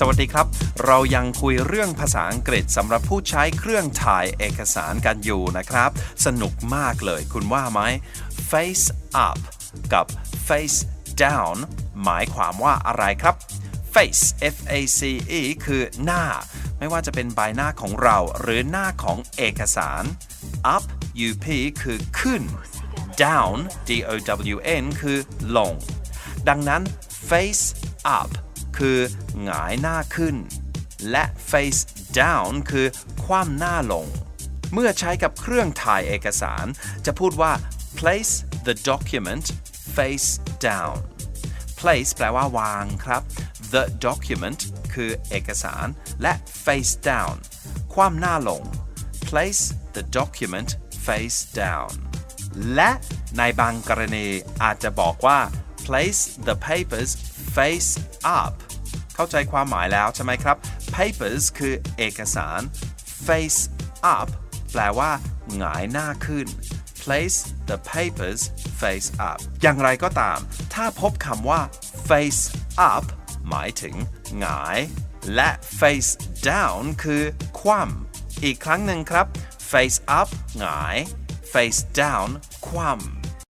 สวัสดีครับ เรายังคุยเรื่องภาษาอังกฤษสำหรับผู้ใช้เครื่องถ่ายเอกสารกันอยู่นะครับ สนุกมากเลยคุณว่าไหม face up กับ face down หมายความว่าอะไรครับ face f a c e คือหน้า ไม่ว่าจะเป็นใบหน้าของเราหรือหน้าของเอกสาร up u p คือขึ้น down d o w n คือลง ดังนั้น face up คือหงายหน้าขึ้น และ face down คือคว่ำหน้าลง เมื่อใช้กับเครื่องถ่ายเอกสาร จะพูดว่า place the document face down place แปลว่าวางครับ the document คือเอกสาร และ face down คว่ำหน้าลง place the document face down และในบางกรณีอาจจะบอกว่า place the papers face up เข้าใจความหมายแล้วใช่ไหมครับ papers คือเอกสาร face up แปลว่าหงายหน้าขึ้น place the papers face up อย่างไรก็ตาม ถ้าพบคำว่า face up หมายถึงหงาย และ face down คือ คว่ำอีกครั้งหนึ่งครับ face up หงาย face down คว่ำ